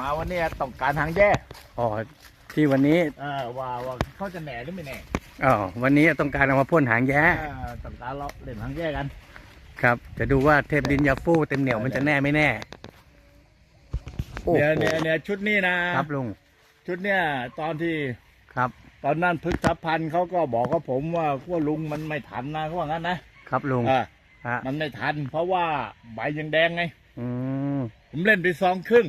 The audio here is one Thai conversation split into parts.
มาวันนี้ต้องการทางแย่อ๋อที่วันนี้เออว่าว่าเขาจะแหน่หรือไม่แหน่อ๋อวันนี้ต้องการเอามาพ่นหางแย้เออต้องการเราเล่นทางแย่กัน ครับ จะดูว่าเทพดินยาฟูเต็มเหนียวมันจะแน่ไม่แน่โอ้โหเนี่ยเนี่ยเนี่ยชุดนี้นะครับลุงชุดเนี่ยตอนที่ครับ ตอนนั้นพฤกษพันธ์เขาก็บอกกับผมว่าพวกลุงมันไม่ทันนะเขาว่างั้นนะครับลุงเออฮะมันไม่ทัน เพราะว่าใบยังแดงไง อืมผมเล่นไปซองครึ่ง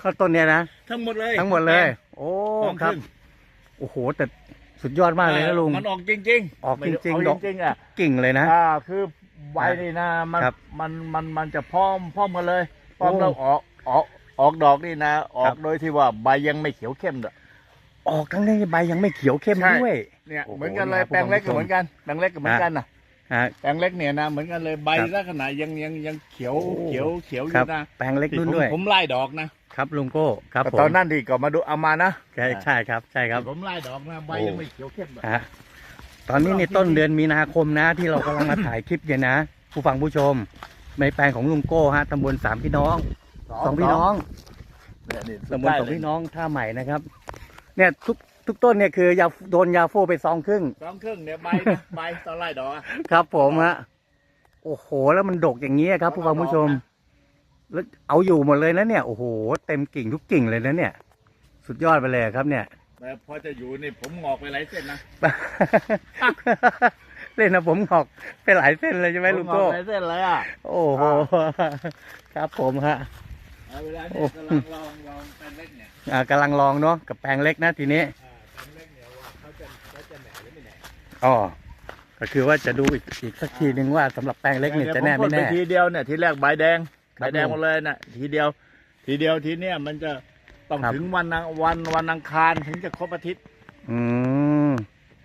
ข้าวต้นเนี้ยนะทั้งหมดเลยทั้งหมดเลย โอ้ซองคครับรึ่งโอ้โหแต่สุดยอดมากเลยนะลุงมันออกจริง ๆ ออกจริงๆไม่ได้ดอกเอาจริงๆอะกิ่งเลยนะอ่าคือใบนี่นะมันครับมันมันมันจะพร้อมพร้อมกันเลยพร้อมโอ้แล้วออกออกออกดอกนี่นะ ออครักบโดยที่ว่าใบยังไม่เขียวเข้มด้วยออกทั้งนี้ใบยังไม่เขียวเข้มใช่ด้วยเนี่ยโอ้โหเหมือนกันเลยครับแปลงเล็กก็ผมเหมือนกันแปลงเล็กก็เหมือนกันนะ ฮะ แปลงเล็กเนี่ยนะเหมือนกันเลยใบครับลักษณะยังยังยังเขียวโอ้ เขียวเขียวอครัยู่บ นะแปลงเล็กที่นุ่นผมด้วยผมไล่ดอกนะครับลุงโก้ครับแต่ผมตอนนั้นที่ก็มาดูเอามานะ ใช่ใช่ครับใช่ครับ ผมไล่ดอกนะใบโอ้ยังไม่เขียวเข้มด้วยฮะตอนนี้ในต้นเดือนมีนาคมนะ ที่เรากำลังมาถ่ายคลิปเนี่ยนะ ผู้ฟังผู้ชมในแปลงของลุงโก้ฮะตำบลสามพี่น้องสองพี่น้องเนี่ยนี่ตำบลสองพี่น้องท่าใหม่นะครับ เนี่ยทุก ทุกต้นเนี่ยคือยาโดนยาโฟไปซองครึ่ง สองครึ่งเนี่ยใบนะใบตอนไล่ดอกอะ ครับผมฮะโอ้โห แล้วมันดกอย่างนี้ยครับผู้ฟังผู้ชม แล้วเอาอยู่หมดเลยนะเนี่ยโอ้โหเต็มกิ่งทุกกิ่งเลยนะเนี่ย สุดยอดไปเลยครับเนี่ย แต่พอจะอยู่นี่ผมงอกไปหลายเส้นนะเล่นนะผมหอกไปหลายเส้นเลยใช่ไหมลุงโก้ผงอกหลายเส้นเลยอะโอ้โหครับผมฮะ เอาเวลาโอ้ เนี่ยกำลังลองลองแปลงเล็กเนี่ยอ่ากำลังลองเนาะกับแปลงเล็กนะทีนี้ อ๋อก็คือว่าจะดูอีกอีกสักทีหนึ่งว่าสำหรับแปลงเล็กเนี่ยจะแน่ผไม่พ่นแน่ปทีเดียวเนี่ยทีแรกใบแดงคใบรับแดงหมดเลยน่ะทีเดียว ทีเดียวทีเนี้ยมันจะต้องครับ ถึงวันอังวันวันอังคารถึงจะครบอาทิตย์อืม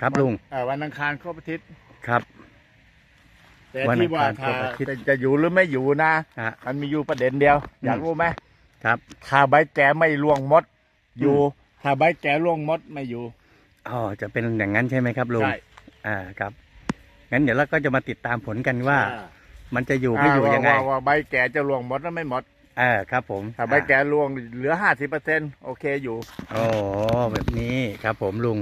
ครับลุงเออวันอังคารครบอาทิตย์ครับ แต่วันอัที่งว่าคารครถ้าบอาทิตย์ จะจะอยู่หรือไม่อยู่นะฮะมันมีอยู่ประเด็นเดียว อยากอืม รู้ไหมครับถ้าใบแก่ไม่ร่วงมด อยู่ถ้าใบแก่ร่วงมดไม่อยู่อ๋อจะเป็นอย่างนั้นใช่ไหมครับลุง ใช่ อ่าครับงั้นเดี๋ยวเราก็จะมาติดตามผลกันว่าอ่มันจะอยู่ไม่อยู่ายังไงว่าว่าใบแก่จะร่วงหมดแล้วไม่หมดเออครับ ผมถ้าใบแก่ร่วงเหลือห้าสิบเปอร์เซ็นโอเคอยู่โอ้แบบนี้ครับ ผมลุง